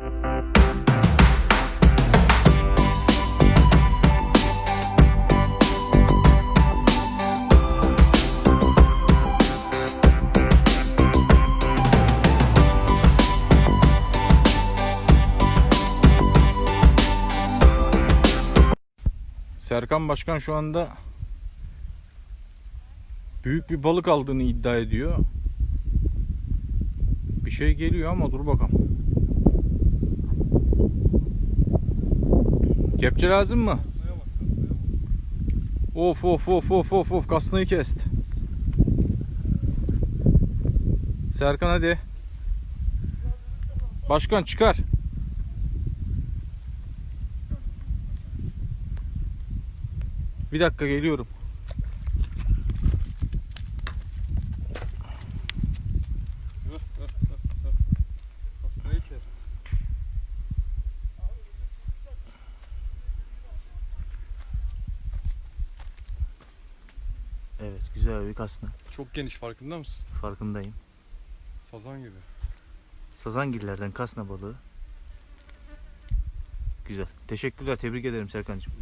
Serkan Başkan şu anda büyük bir balık aldığını iddia ediyor. Bir şey geliyor ama dur bakalım. Kepçe lazım mı? Of of of of of of kasnayı kest. Serkan hadi. Başkan çıkar. Bir dakika geliyorum. Evet güzel bir kasna. Çok geniş farkında mısın? Farkındayım. Sazan gibi. Sazangillerden kasna balığı. Güzel. Teşekkürler. Tebrik ederim Serkan'cığım.